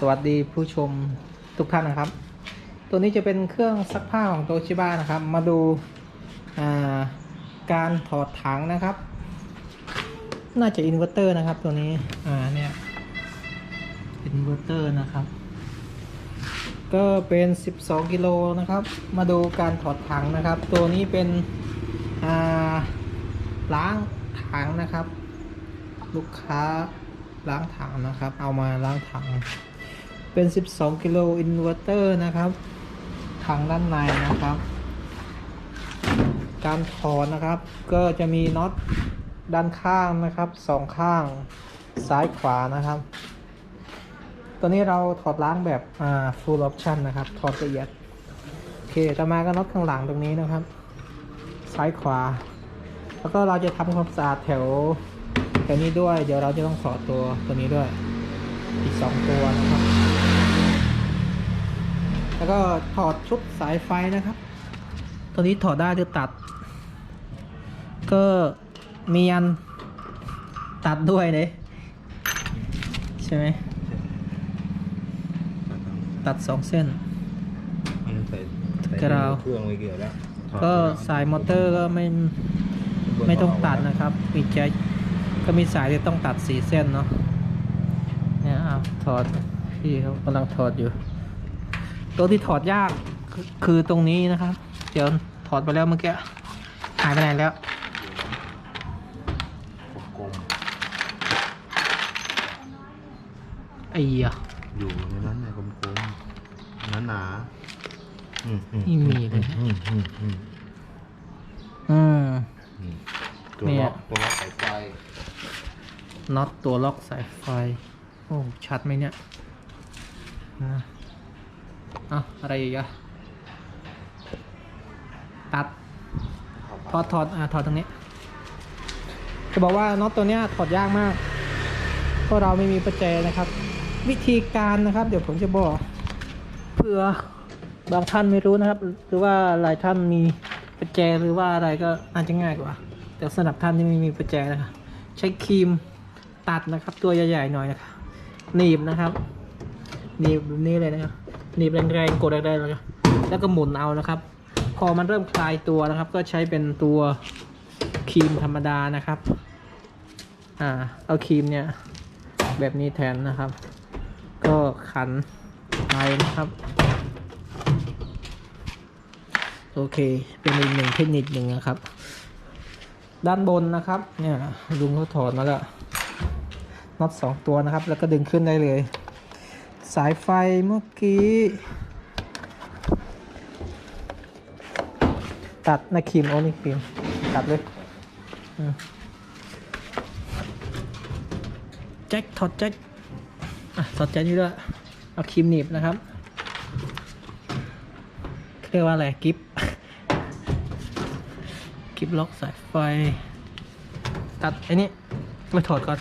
สวัสดีผู้ชมทุกท่านนะครับ ตัวนี้จะเป็นเครื่องซักผ้าของโตชิบ้านะครับ มาดูาการถอดถังนะครับ น่าจะอินเวอร์เตอร์นะครับตัวนี้ อ่าเนี่ยอินเวอร์เตอร์นะครับ ก็เป็น 12 กิโลนะครับ มาดูการถอดถังนะครับ ตัวนี้เป็นล้างถังนะครับ ลูกค้าล้างถังนะครับ เอามาล้างถัง เป็น 12 กิโลอินเวอร์เตอร์นะครับถังด้านในนะครับ การถอดนะครับ ก็จะมีน็อตด้านข้างนะครับสองข้างซ้ายขวานะครับ ตัวนี้เราถอดล้างแบบอ่า full option นะครับ ถอดละเอียดโอเคต่อมาก็น็อตข้างหลังตรงนี้นะครับ ซ้ายขวา แล้วก็เราจะทำความสะอาดแถวแถวนี้ด้วย เดี๋ยวเราจะต้องถอดตัวตัวนี้ด้วย อีกสองตัวนะครับ แล้วก็ถอดชุดสายไฟนะครับ ตัวนี้ถอดได้หรือตัด ก็มีอันตัดด้วยเลยใช่ไหมตัดสองเส้นมันใส่ใส่กระดาษเครื่องไม่เกี่ยวแล้วก็สายมอเตอร์ก็ไม่ไม่ต้องตัดนะครับมีแจ็คก็มีสายที่ต้องตัดสีเส้นเนาะเนี่ยเอาถอดพี่เขากำลังถอดอยู่ ตัวที่ถอดยากคือคือตรงนี้นะครับ เดี๋ยวถอดไปแล้วเมื่อกี้หายไปไหนแล้วกลมไอ้เหี้ยๆอยู่ในนั้นเนี่ยกลมๆหนาหนาๆอืมอืไม่มีเลยอืมอืมอืมอืมอืมตัวเนี่ยล็อกตัวล็อกสายไฟน็อตตัวล็อกสายไฟ โอ้ ชัดไหมเนี่ยนะ อะอะไรอีกอะตัดถอดถอดอ่าถอดตรงนี้ จะบอกว่าน็อตตัวเนี้ยถอดยากมากเพราะเราไม่มีประแจนะครับ วิธีการนะครับ เดี๋ยวผมจะบอกเพื่อบางท่านไม่รู้นะครับ หรือว่าหลายท่านมีประแจหรือว่าอะไรก็อาจจะง่ายกว่า แต่สำหรับท่านที่ไม่มีประแจนะครับใช้ครีมตัดนะครับ ตัวใหญ่ๆหน่อยนะครับหนีบนะครับหนีบแบบนี้เลยนะครับ หนีบแรงๆกดแรงๆแล้วก็แล้วก็หมุนเอานะครับ พอมันเริ่มคลายตัวนะครับ ก็ใช้เป็นตัวครีมธรรมดานะครับอ่าเอาครีมเนี่ยแบบนี้แทนนะครับ ก็ขันไปนะครับโอเค เป็นอีกหนึ่งเทคนิคหนึ่งนะครับ ด้านบนนะครับ เนี่ยลุงเขาถอดมาแล้วน็อตสองตัวนะครับ แล้วก็ดึงขึ้นได้เลย สายไฟเมื่อกี้ ตัดนะครีมโอ้นี่ครีมตัดเลยแจ็คถอดแจ็คอะถอดแจ็คนี่ด้วยเอาครีมหนีบนะครับเรียกว่าอะไรกิฟกิฟล็อกสายไฟ ตัดไอ้นี่ไปถอดก่อน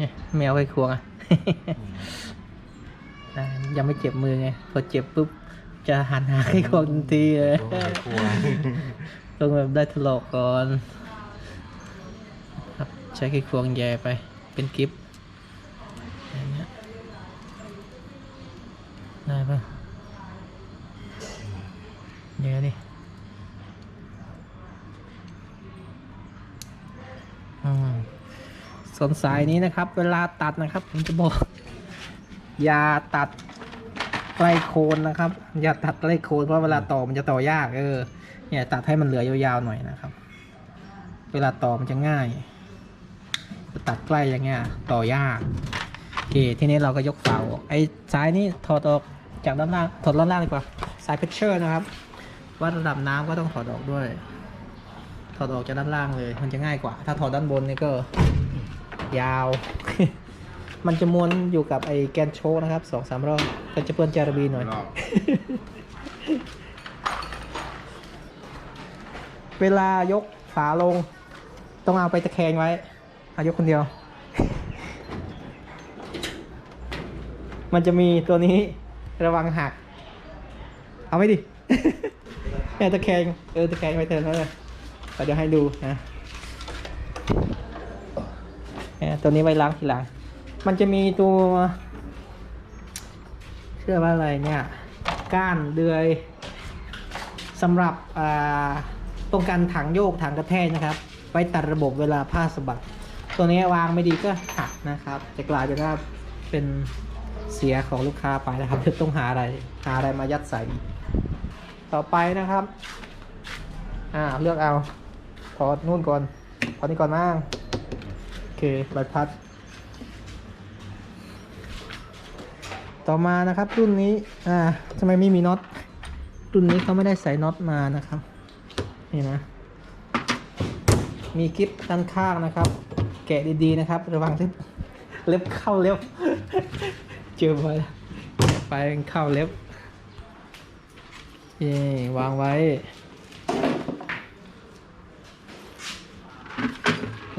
นี่แมวไอ้ควงอะอ่ายังไม่เจ็บมือไง พอเจ็บปุ๊บ จะหันหาไอ้ควงทันทีเลยตัวไขควงต้องแบบได้ถลอกก่อน ครับใช้ไขควงแย่ไปเป็นกิฟต์อย่างเงี้ยได้ปะเดี๋ยวดิอืม ส่วนสายนี้นะครับ เวลาตัดนะครับ ผมจะบอก อย่าตัดใกล้โคนนะครับ อย่าตัดใกล้โคนเพราะเวลาต่อมันจะต่อยาก เออเนี่ยตัดให้มันเหลือยาวๆหน่อยนะครับ เวลาต่อมันจะง่ายจะตัดใกล้อย่างเงี้ยต่อยากโอเคทีนี้เราก็ยกเสาออกไอ้สายนี้ถอดออกจากด้านล่างถอดด้านล่างดีกว่าสายเพชเชอร์นะครับวัดระดับน้ำก็ต้องถอดออกด้วย ถอดออกจากด้านล่างเลย มันจะง่ายกว่า ถ้าถอดด้านบนนี่ก็ ยาว มันจะม้วนอยู่กับไอ้แกนโชคนะครับสองสามรอบก็จะเปื้อนจาระบีหน่อย รอบ เวลายกฝาลง ต้องเอาไปตะแคงไว้ เอายกคนเดียว มันจะมีตัวนี้ระวังหัก เอาไม่ดิแค่ตะแคงเออตะแคงไว้เถอะนะเดี๋ยวให้ดูนะ เอ่อ ตัวนี้ไว้ล้างทีหลัง มันจะมีตัวเชื่อว่าอะไรเนี่ย ก้านเดือยสำหรับป้องกันถังโยกถังกระแทกนะครับ ไว้ตัดระบบเวลาผ้าสะบัด ตัวนี้วางไม่ดีก็หักนะครับ จะกลายเป็นว่าเป็นเสียของลูกค้าไปนะครับจะต้องหาอะไรหาอะไรมายัดใส่ ต่อไปนะครับ อ่าเลือกเอาถอดนู่นก่อนถอดนี่ก่อนมั่ง เคใบพัด ต่อมานะครับรุ่นนี้ อ่าทำไมไม่มีน็อต รุ่นนี้เขาไม่ได้ใส่น็อตมานะครับ นี่นะ มีกิฟด้านข้างนะครับ แกะดีๆนะครับ ระวังเล็บเล็บเข้าเล็บ เจอไปไปเข้าเล็บเย่วางไว้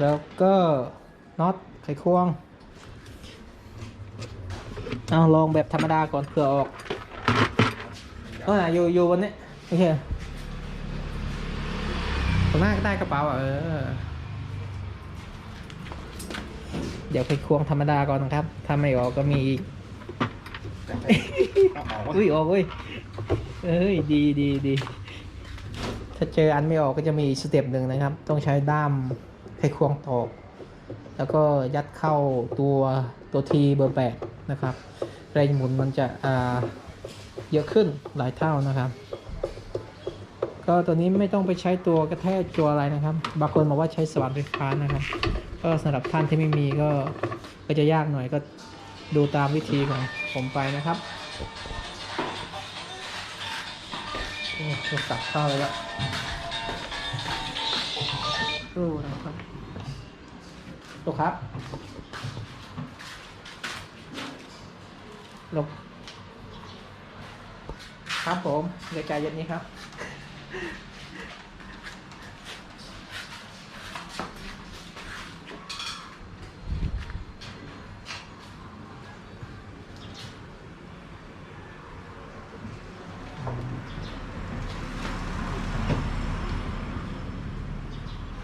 แล้วก็ น็อตไขควงเอาลองแบบธรรมดาก่อนเผื่อออกเอออยู่อยู่บนนี้โอเคตรงหน้าก็ได้กระเป๋าอะเออเดี๋ยวไขควงธรรมดาก่อนนะครับ ถ้าไม่ออกก็มีอีกอุ้ยออกเว้ยเอ้ยดีดีดีถ้าเจออันไม่ออกก็จะมีอีกสเต็ปหนึ่งนะครับ ต้องใช้ด้ามไขควงตอก แล้วก็ยัดเข้าตัวตัวทีเบอร์แปดนะครับ แรงหมุนมันจะอ่าเยอะขึ้นหลายเท่านะครับ ก็ตัวนี้ไม่ต้องไปใช้ตัวกระแทกตัวอะไรนะครับ บางคนบอกว่าใช้สว่านไฟฟ้านะครับ ก็สำหรับท่านที่ไม่มีก็ก็จะยากหน่อยก็ดูตามวิธีของผมไปนะครับโอ้โทรศัพท์เข้าเลยละ ลูกครับลงครับผมเดี๋ยวใจเย็นนี้ครับ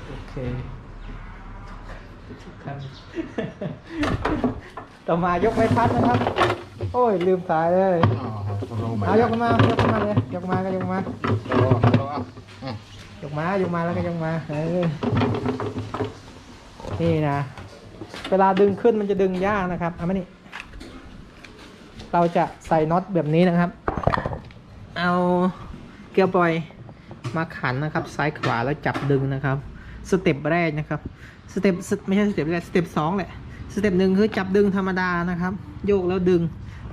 โอเคครับ ต่อมายกไม้พัดนะครับ โอ้ยลืมสายเลยอ๋อลงไปเอายกขึ้นมายกขึ้นมาเลยยกมาก็ยกมาโอ้โหเอาอืมยกมายกมาแล้วก็ยกมาเออนี่นะ เวลาดึงขึ้นมันจะดึงยากนะครับเอามานี่เราจะใส่น็อตแบบนี้นะครับ เอาเกลียวปล่อยมาขันนะครับ ซ้ายขวาแล้วจับดึงนะครับ สเต็ปแรกนะครับ สเต็ปสไม่ใช่สเต็ปแรกสเต็ปสองแหละ สเต็ปหนึ่งคือจับดึงธรรมดานะครับ โยกแล้วดึง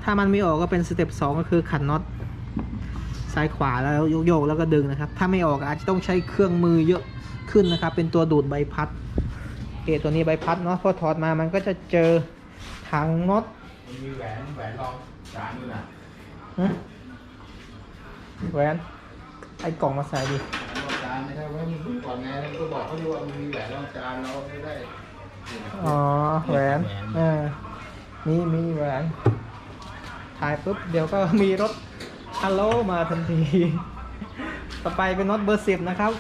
ถ้ามันไม่ออกก็เป็นสเต็ปสองก็คือขันน็อตซ้ายขวาแล้วโยกโยกแล้วก็ดึงนะครับ ถ้าไม่ออกอาจจะต้องใช้เครื่องมือเยอะขึ้นนะครับ เป็นตัวดูดใบพัดโอเคตัวนี้ใบพัดเนาะพอถอดมามันก็จะเจอถังน็อตมันมีแหวนแหวนรองจานด้วยนะฮะแหวนไอ้กล่องมาใส่ดิแหวนรองจานไม่ใช่ว่ามึงดูก่อนไงแล้วก็บอกเขาดูว่ามันมีแหวนรองจานเราไม่ได้นี่นะ อ๋อแหวนแหวนเออมีมีแหวนถ่ายปุ๊บเดี๋ยวก็มีรถฮัลโหลมาทันที ต่อไปเป็นน็อตเบอร์สิบนะครับ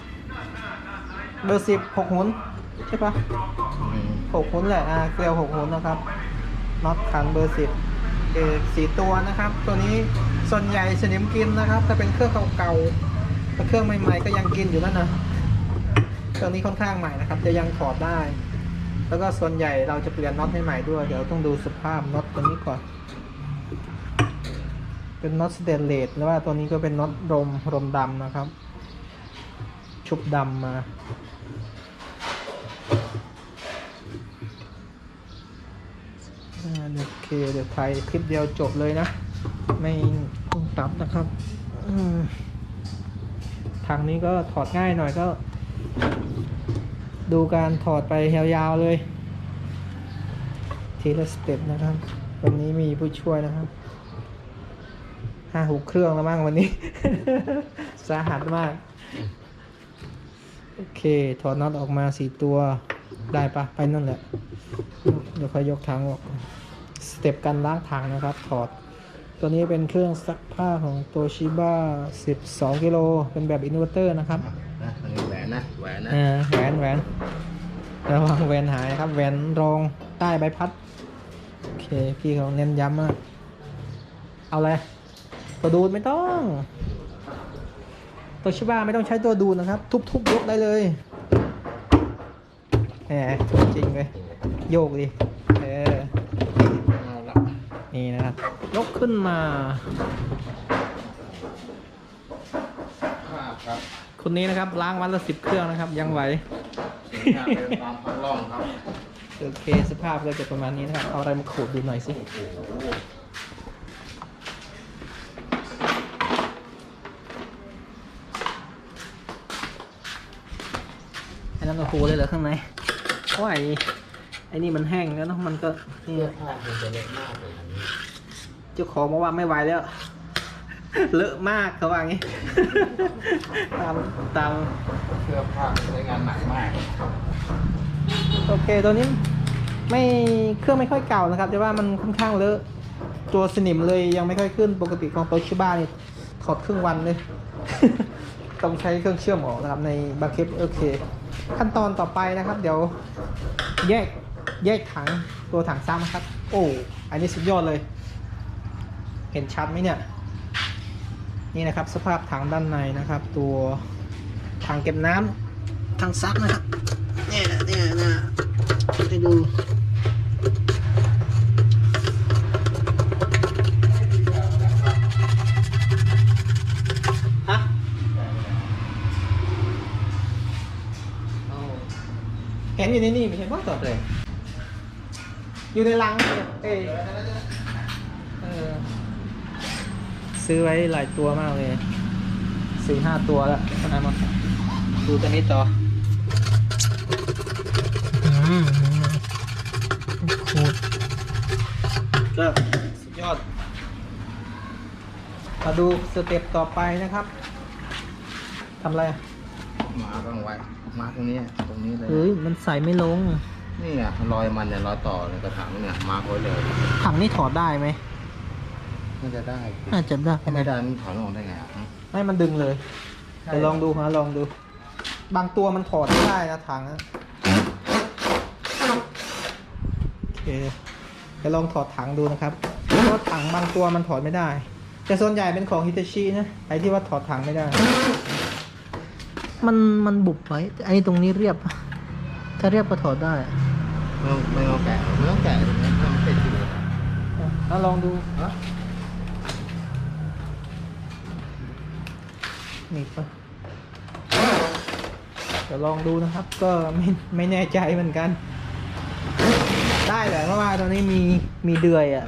เบอร์สิบหกหุนใช่ปะอืมหกหุนแหละอ่าเกลียวหกหุนนะครับน็อตขันเบอร์สิบเออสีตัวนะครับ ตัวนี้ส่วนใหญ่สนิมกินนะครับถ้าเป็นเครื่องเก่าๆถ้าเครื่องใหม่ๆก็ยังกินอยู่นั่นนะเครื่องนี้ค่อนข้างใหม่นะครับ จะยังถอดได้ แล้วก็ส่วนใหญ่เราจะเปลี่ยนน็อตให้ใหม่ด้วยเดี๋ยวต้องดูสภาพน็อตตัวนี้ก่อน เป็นน็อตสเตนเลสแล้วว่าตัวนี้ก็เป็นน็อตรมรมดำนะครับ ชุบดำมาโอเคเดี๋ยวถ่ายคลิปเดียวจบเลยนะ ไม่ต้องตับนะครับ ทางนี้ก็ถอดง่ายหน่อยก็ ดูการถอดไปยาวๆเลย ทีละสเต็ปนะครับ วันนี้มีผู้ช่วยนะครับห้าหกเครื่องแล้วมั้งวันนี้ สาหัสมาก โอเค ถอดน็อตออกมาสี่ตัวได้ปะไปนั่นแหละ เดี๋ยวค่อยยกถังออก สเต็ปการล้างถังนะครับ ถอด ตัวนี้เป็นเครื่องซักผ้าของตัวชิบ้า12 กิโล เป็นแบบอินเวอร์เตอร์นะครับ นะอันนี้แหวนนะแหวนนะอ่าแหวนแหวนเอระวังแวนหายนะครับแวนรองใต้ใบพัดโอเคพี่เขาเน้นย้ำมากเอาเลยตัวดูดไม่ต้อง ตัวชิบ้าไม่ต้องใช้ตัวดูดนะครับ ทุบๆยกได้เลยแหมจริงเลยโยกดิเออเอาละนี่นะครับยกขึ้นมาภาพครับ คนนี้นะครับล้างวันละสิบเครื่องนะครับ ยังไหวภาพเป็นตามพันล่องครับโอเคสภาพก็จะประมาณนี้นะครับ เอาอะไรมาขูดดูหน่อยสิไอ้นั่นโอ้โหเลยเหรอข้างในเพราะไอ้ไอ้นี่มันแห้งแล้วเนอะมันก็นี่เสื้อผ้ามันจะเล็กมากเลยอันนี้เจ้าของบอกว่าไม่ไหวแล้ว เลอะมากเขาว่างี้ ตามตามเสื้อผ้าใช้งานหนักมาก โอเคตัวนี้ไม่เครื่องไม่ค่อยเก่านะครับ แต่ว่ามันค่อนข้างเลอะตัวสนิมเลยยังไม่ค่อยขึ้นปกติของโตชิบ้านี่ถอดครึ่งวันเลย ต้องใช้เครื่องเชื่อมออกนะครับในบาเคปโอเค ขั้นตอนต่อไปนะครับ เดี๋ยวแยกแยกถังตัวถังซ้ำครับ โอ้อันนี้สุดยอดเลย เห็นชัดไหมเนี่ย นี่นะครับสภาพถังด้านในนะครับ ตัวถังเก็บน้ำถังซักนะครับเนี่ยเนี่ยนะให้ดูฮะเห็นอยู่ในนี่ไม่ใช่บ้าตอบเลย อยู่ในรังเอ้ยเออ ซื้อไว้หลายตัวมากเลยสี่ห้าตัวแล้วอะไรมาดูตัวนี้ต่ออืมขูดก็สุดยอด มาดูสเต็ปต่อไปนะครับทำอะไรอะมาต้องไว้มาตรงนี้ตรงนี้เลยเฮ้ยมันใส่ไม่ลง นี่อะรอยมันเนี่ยรอยต่อในกระถางเนี่ยมาไว้เลยถังนี่ถอดได้ไหม น่าจะได้น่าจะได้ถ้าไม่ได้มันถอนออกได้ไงอะไม่มันดึงเลยเดี๋ยวลองดูฮะลองดู บางตัวมันถอดไม่ได้นะถังอะโอเคเดี๋ยวลองถอดถังดูนะครับเพราะถังบางตัวมันถอดไม่ได้ แต่ส่วนใหญ่เป็นของฮิตาชินะไอที่ว่าถอดถังไม่ได้ มันมันบุบไว้ไอ้ตรงนี้เรียบ ถ้าเรียบก็ถอดได้ไม่ต้องไม่ต้องแกะไม่ต้องแกะตรงนี้มันติดอยู่เลยเอาลองดู ฮะนี่ปะเดี๋ยวลองดูนะครับ ก็ไม่ไม่แน่ใจเหมือนกัน ได้แหละเพราะว่าตอนนี้มีมีเดือยอะ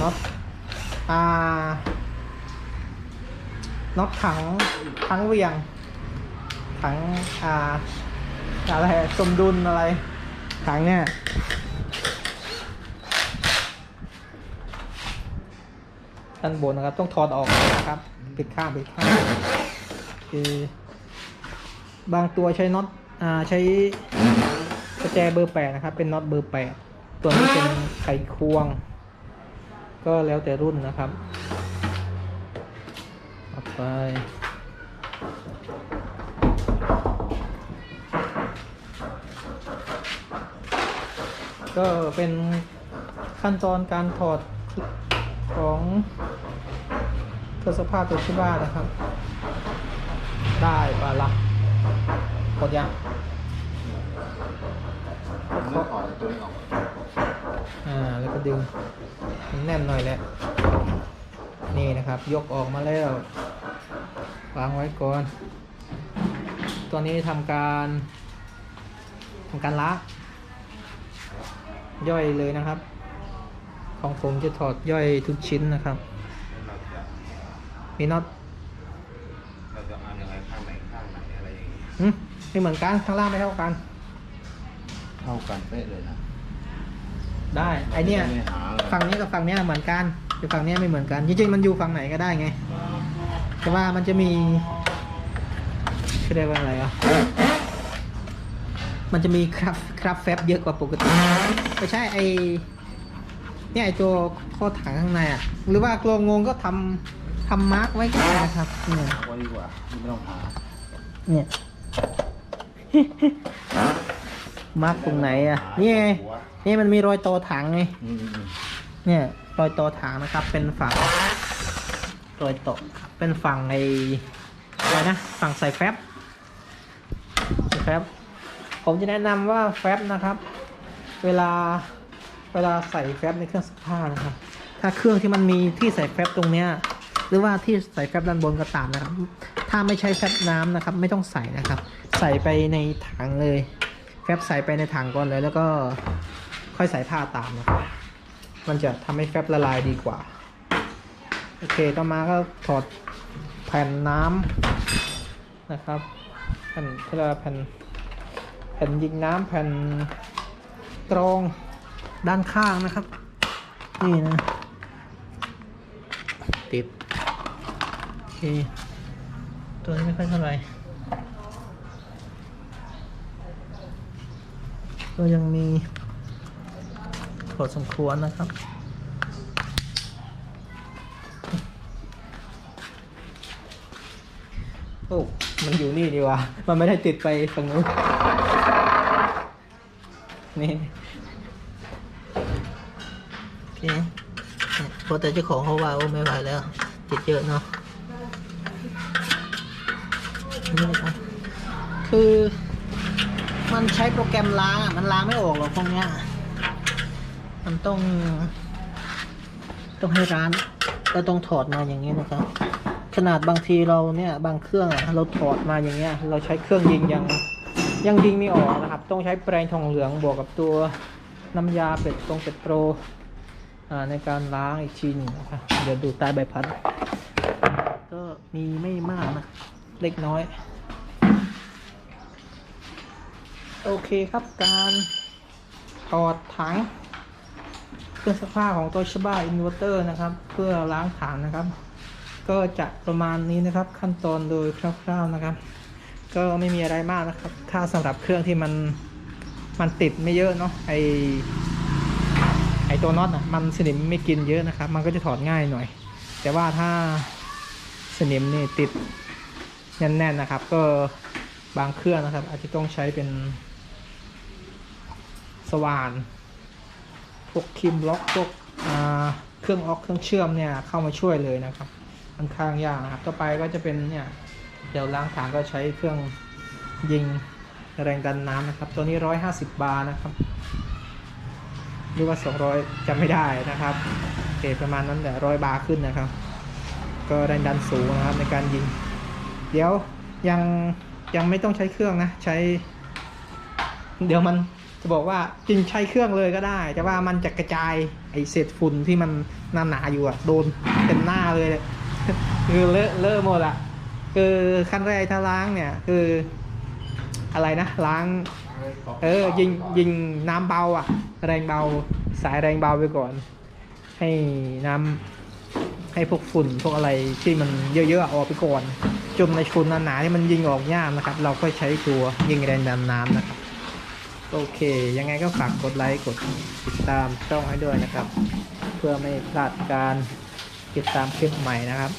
น็อตอ่าน็อตถังถังเหวียงถังอ่าอะไรสมดุลอะไรถังเนี่ย ด้านบนนะครับ ต้องถอดออกนะครับ ปิดข้างปิดข้างคือบางตัวใช้น็อตอ่าใช้กระแจเบอร์แปดนะครับ เป็นน็อตเบอร์แปดตัวนี้เป็นไขควง ก็แล้วแต่รุ่นนะครับต่อไปก็เป็นขั้นตอนการถอด ของเครื่องสภาพตัวชิบ้านะครับ ได้ปะละกดยังผมต้องถอดตัวนี้ออกอ่าแล้วก็ดึงให้แน่นหน่อยแหละนี่นะครับ ยกออกมาแล้ววางไว้ก่อน ตัวนี้ทำการทำการล้างย่อยเลยนะครับ ของผมจะถอดย่อยทุกชิ้นนะครับเราจะมีน็อตเราจะเอายังไงข้างไหนข้างไหนอะไรอย่างงี้หึไม่เหมือนกันข้างล่างไม่เท่ากัน เท่ากันเป๊ะเลยนะได้ไอเนี้ยไม่หาเลยฝั่งนี้กับฝั่งเนี้ยเหมือนกันอยู่ฝั่งเนี้ยไม่เหมือนกันจริงๆมันอยู่ฝั่งไหนก็ได้ไง แต่ว่ามันจะมีเรียกว่าอะไรอะมันจะมีครับครับแฟบเยอะกว่าปกติไม่ใช่ไอ เนี่ยไอตัวข้อถังข้างในอะ หรือว่ากลวงงก็ทำทำมาร์กไว้ก็ได้นะครับเนี่ยเอาไว้ดีกว่าไม่ต้องหาเนี่ยมาร์กตรงไหนอะนี่ไงนี่มันมีรอยต่อถังไงอืมอืมเนี่ยรอยต่อถังนะครับ เป็นฝั่งรอยต่อเป็นฝั่งไออะไรนะฝั่งใส่แฟบใส่แฟบผมจะแนะนำว่าแฟบนะครับ เวลา เวลาใส่แฟบในเครื่องซักผ้านะครับ ถ้าเครื่องที่มันมีที่ใส่แฟบตรงเนี้ยหรือว่าที่ใส่แฟบด้านบนก็ตามนะครับ ถ้าไม่ใช้แฟบน้ำนะครับ ไม่ต้องใส่นะครับ ใส่ไปในถังเลย แฟบใส่ไปในถังก่อนเลย แล้วก็ค่อยใส่ผ้าตามนะครับ มันจะทำให้แฟบละลายดีกว่า โอเค ต่อมาก็ถอดแผ่นน้ำนะครับ แผ่นเรียกว่าแผ่นแผ่นยิงน้ำแผ่นกรอง ด้านข้างนะครับ นี่นะ ติด โอเค ตัวนี้ไม่ค่อยเท่าไหร่ก็ยังมีพอสมควรนะครับโอ้มันอยู่นี่ดีวะมันไม่ได้ติดไปฝั่งนู้นนี่โอเค พอแต่เจ้าของเขาว่าโอ้ไม่ไหวแล้ว ติดเยอะเนาะนี่นะครับคือมันใช้โปรแกรมล้างอะมันล้างไม่ออกหรอกพวกเนี้ย มันต้อง ต้องให้ร้านก็ต้องถอดมาอย่างนี้นะครับ ขนาดบางทีเราเนี่ยบางเครื่องอะเราถอดมาอย่างเงี้ย เราใช้เครื่องยิงยังยังยิงไม่ออกนะครับ ต้องใช้แปรงทองเหลืองบวกกับตัวน้ำยาเป็ดตรงเป็ดโปร ในการล้างอีกทีหนึงนะครับเดี๋ยวดูใต้ใบพัด ก็มีไม่มากนะ เล็กน้อย โอเคครับการถอดถังเครื่องซักผ้าของโตชิบ้าอินเวอร์เตอร์นะครับ เพื่อล้างถังนะครับ ก็จะประมาณนี้นะครับ ขั้นตอนโดยคร่าวๆนะครับ ก็ไม่มีอะไรมากนะครับ ถ้าสำหรับเครื่องที่มันมันติดไม่เยอะเนาะไอ อตัวน็อตอะมันสนิมไม่กินเยอะนะครับ มันก็จะถอดง่ายหน่อย แต่ว่าถ้าสนิมนี่ติดแน่นๆนะครับ ก็บางเครื่องนะครับ อาจจะต้องใช้เป็นสว่านพวกคิมล็อกพวกเครื่องออกเครื่องเชื่อมเนี่ยเข้ามาช่วยเลยนะครับค่อนข้างยากนะครับ ต่อไปก็จะเป็นเนี่ยเดี๋ยวล้างถังก็ใช้เครื่องยิงแรงดันน้ำนะครับ ตัวนี้ 150 บาร์นะครับ หรือว่า 200จำไม่ได้นะครับโอเคประมาณนั้นแหละร้อยบาร์ขึ้นนะครับ ก็แรงดันสูงนะครับในการยิง เดี๋ยวยังยังไม่ต้องใช้เครื่องนะ ใช้ เดี๋ยวมันจะบอกว่าจริงใช้เครื่องเลยก็ได้ แต่ว่ามันจะกระจายไอเศษฝุ่นที่มันหนาๆอยู่อะโดนเต็มหน้าเลยเนี่ยคือเลอะเลอะหมดอะคือขั้นแรกถ้าล้างเนี่ยคืออะไรนะล้าง เออยิงยิงน้ำเบาอะ แรงเบาสายแรงเบาไปก่อน ให้น้ำให้พวกฝุ่นพวกอะไรที่มันเยอะๆออกไปก่อนจมในฝุ่นหนาๆที่มันยิงออกยากนะครับ เราก็ใช้ตัวยิงแรงดันน้ำนะครับ โอเค ยังไงก็ฝากกดไลค์กดติดตามช่องให้ด้วยนะครับ เพื่อไม่พลาดการติดตามคลิปใหม่นะครับ